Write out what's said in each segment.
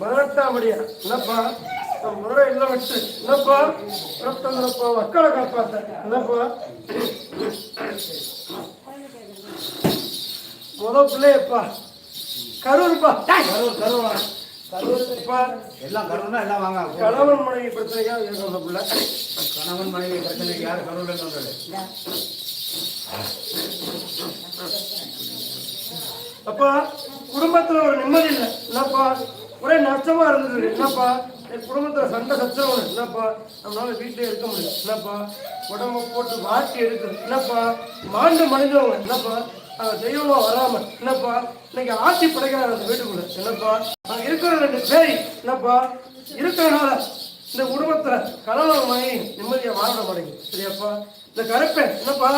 என்னப்பா? நான் முறை இல்லை விட்டு. என்னப்பா? பிறப்பிறந்தப்பா மக்களை காப்பாத்த. என்னப்பா? முத பிள்ளையப்பா. கரூர்ப்பா கரூர் கரூர் கரூர்ப்பா எல்லாம் கரூர்னா எல்லாம் வாங்க. கணவன் மனைவி கேட்கணும் அந்த பிள்ளை? கணவன் மனைவி பிரச்சனைக்கு யார் கரூர்ல வந்தது அப்பா குடும்பத்துல ஒரு நிம்மதி இல்லை. என்னப்பா? ஒரே நஷ்டமா இருந்தது. என்னப்பா? என் குடும்பத்துல சண்டை சச்சரவு என்னப்பா? நம்மளால வீட்டிலே இருக்க முடியல. என்னப்பா? உடம்ப போட்டு வாட்டி எடுக்குது என்னப்பா? மாண்டு மனிதவங்க. என்னப்பா? அங்க தெய்வமா வராம. என்னப்பா? இன்னைக்கு ஆட்சி படைக்கிறாங்க அந்த வீட்டுக்குள்ள. என்னப்பா? அங்க இருக்கிற ரெண்டு பேய். என்னப்பா? இருக்கிறனால இந்த குடும்பத்துல கணவன் மனைவி நிம்மதியா வாழ மாட்டேங்குது சரியாப்பா? இந்த கருப்பேன் என்னப்பா?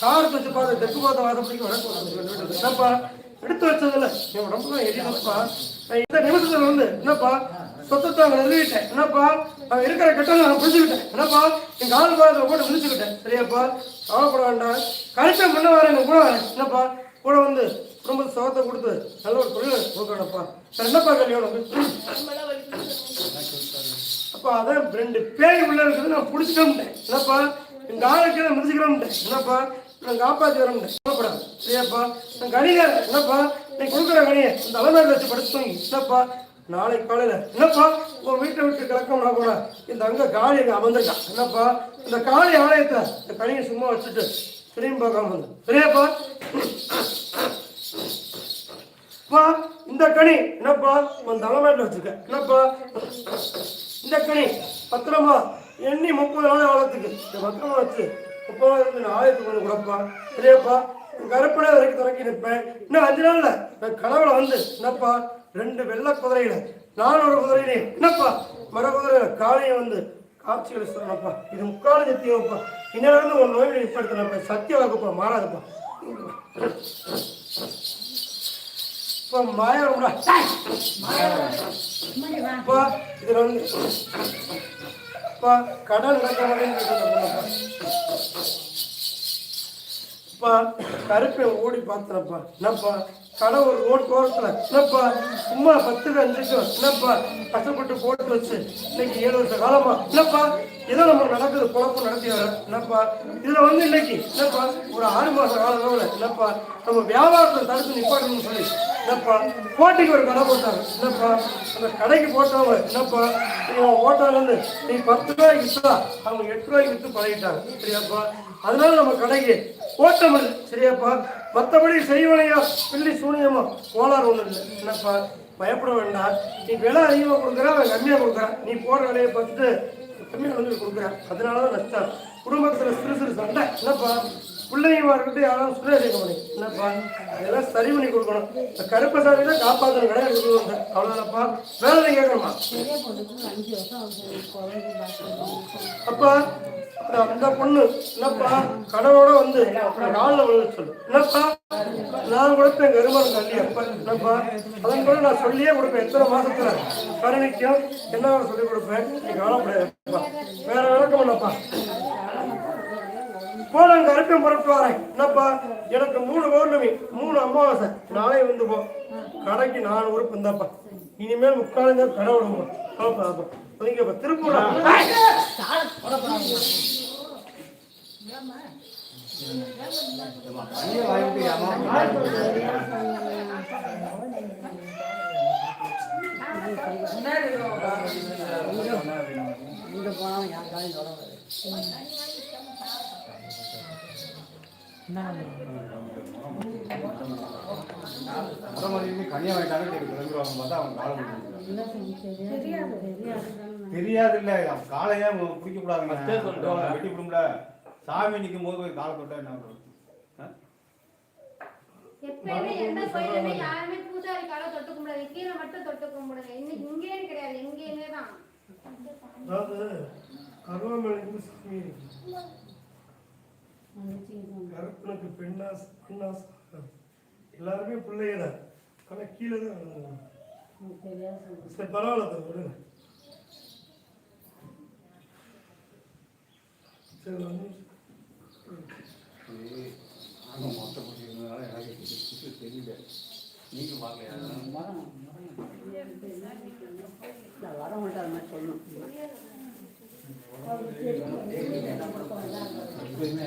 கார் வச்சு பார்த்து தெற்கு பார்த்த வாதப்படிக்கு வடக்கு என்னப்பா? எடுத்து வச்சதுல. என் உடம்புல எரியப்பா இந்த நிமிஷத்துல வந்து என்னப்பா? சொத்தத்தை அவங்க நிறுவிட்டேன். என்னப்பா? அவன் இருக்கிற கட்டணம் நான் புரிஞ்சுக்கிட்டேன். என்னப்பா? என் கால் பாதத்தை போட்டு முடிச்சுக்கிட்டேன். சரியாப்பா? கவலைப்பட வேண்டாம். கருப்பை முன்ன வரேன் எங்க கூட வரேன். என்னப்பா? கூட வந்து குடும்ப சவத்தை கொடுத்து நல்ல ஒரு தொழில் கொடுக்கணும்ப்பா. சார் என்னப்பா கல்யாணம் அப்பா அதான் ரெண்டு பேய் உள்ள இருக்குது நான் பிடிச்சிட்டோம்ட்டேன். என்னப்பா? எங்க ஆளுக்கு நான் மிதிச்சுக்கிறோம்ட்டேன். என்னப்பா? நான் காப்பாற்றி வரோம்ட்டேன் சொல்லப்படாது சரியாப்பா? நான் கணிகர் என்னப்பா? நீ கொடுக்குற கணியை இந்த அலமேல வச்சு படுத்து என்னப்பா? நாளைக்கு காலையில் என்னப்பா? உன் வீட்டை விட்டு கிளக்கம்னா கூட இந்த அங்க காளி அங்கே அமர்ந்துருக்கான் என்னப்பா? இந்த காளி ஆலயத்தை இந்த கணியை சும்மா வச்சுட்டு திரும்பி பார்க்காம வந்து. சரியாப்பா? அப்பா இந்த கனி. என்னப்பா? உன் தலைமையில வச்சிருக்க. என்னப்பா? இந்த கனி பத்திரமா? எண்ணி முப்பது நாள் வளர்த்துக்கு இந்த பத்திரமா வச்சு முப்பது நாள் இருந்து நான் கொண்டு கொடுப்பா. சரியாப்பா? கருப்பனை வரைக்கும் தொடக்கி நிற்பேன். இன்னும் அஞ்சு நாள்ல நான் கனவுல வந்து என்னப்பா ரெண்டு வெள்ளை குதிரையில நானூறு குதிரையிலே என்னப்பா மர குதிரையில காலையை வந்து காட்சிகளை சொல்லப்பா இது முக்கால சத்தியம்ப்பா. இன்னும் இருந்து நோய் நிற்படுத்தினப்பா சத்திய வாக்குப்பா மாறாதுப்பா. இப்போ மாயம்டா அப்பா இதுல வந்து அப்பா கடன் நடக்க மாட்டேன்னு அப்பா கருப்பை ஓடி பார்த்தனப்பா என்னப்பா? கடை ஒரு ரோடு கோரத்தில் என்னப்பா? சும்மா பத்து அஞ்சுக்கு. என்னப்பா? கஷ்டப்பட்டு போட்டு வச்சு இன்னைக்கு ஏழு வருஷ காலமா. என்னப்பா? இதோ நம்ம நடக்குது குழப்பம் நடத்தி வர என்னப்பா? இதில் வந்து இன்னைக்கு என்னப்பா? ஒரு ஆறு மாத காலம் என்னப்பா? நம்ம வியாபாரத்தை தடுத்து நிப்பாட்டணும்னு சொல்லி. என்னப்பா? போட்டிக்கு ஒரு கடை போட்டாங்க என்னப்பா? அந்த கடைக்கு போட்டவங்க என்னப்பா? நீ ஓட்டாலேருந்து நீ பத்து ரூபாய்க்கு விற்றா அவங்க எட்டு ரூபாய்க்கு விற்று பழகிட்டாங்க. சரியாப்பா? அதனால நம்ம கடைக்கு ஓட்டம் இல்லை சரியாப்பா? மற்றபடி செய்வனையா? பிள்ளை சூனியமா? கோளாறு ஒன்றும் இல்லை. என்னப்பா? பயப்பட வேண்டாம். நீ விலை அதிகமாக கொடுக்குற அவன் கம்மியாக கொடுக்குறான். நீ போடுற விலையை பார்த்துட்டு கம்மியாக வந்து கொடுக்குறான். அதனால தான் நஷ்டம். குடும்பத்தில் சிறு சிறு சண்டை. என்னப்பா? பிள்ளைங்க இருக்கட்டும் யாரும் சுற்றுலா சேர்க்க முடியும் என்னப்பா? அதெல்லாம் சரி பண்ணி கொடுக்கணும். இந்த கருப்பசாமி தான் காப்பாற்றணும் கிடையாது கொடுக்கணும் வேற வேலை கேட்கணுமா? அப்பா அந்த- பொண்ணு என்னப்பா? கடவுளோட வந்து காலில் விழுந்து சொல்லு. என்னப்பா? நான் கொடுப்பேன் கருமன் தள்ளி அப்பா. என்னப்பா? அதன் கூட நான் சொல்லியே கொடுப்பேன். எத்தனை மாசத்துல? கருணிக்கும் என்ன சொல்லி கொடுப்பேன்? நீ கவலைப்படாதப்பா. வேற விளக்கம் என்னப்பா? போன கருப்பம் புறப்பட்டு வரேன். என்னப்பா? எனக்கு மூணு பௌர்ணமி மூணு அமாவாசை. நாளை வந்து போ. கடைக்கு நாலு உறுப்பு இருந்தாப்பா இனிமேல் முக்காலங்க கடை விடுங்க நீங்க திருப்பூர் அந்நிய வாய்ப்பு அம்மா மரமதிக்கு தெரியாது. இல்ல காலையே பிடிக்க கூடாதுங்க. வெட்டி விடும்ல சாமி நிற்கும் போது போய் காலை தொட்டா என்ன எப்பயுமே எந்த கோயிலுமே யாருமே பூஜாரி காலை தொட்டு கும்பிடாது கீழே மட்டும் தொட்டு கும்பிடுங்க இன்னைக்கு இங்கேயும் கிடையாது. எங்கேயுமே தான். அதாவது கருவமலைக்கு சாமி இருக்கு கருப்பனுக்கு பெண்ணாஸ் பெண்ணாஸ் எல்லாருமே பிள்ளைகள? ஆனால் கீழே தான். சரி பரவாயில்ல தம்பி, விடுங்க. சரி. ஆமாம் மொத்த பிடிக்கிறதுனால எனக்கு தெரியல. நீங்க பார்க்கலையா? அது மாதிரி சொல்லணும். எப்பயுமே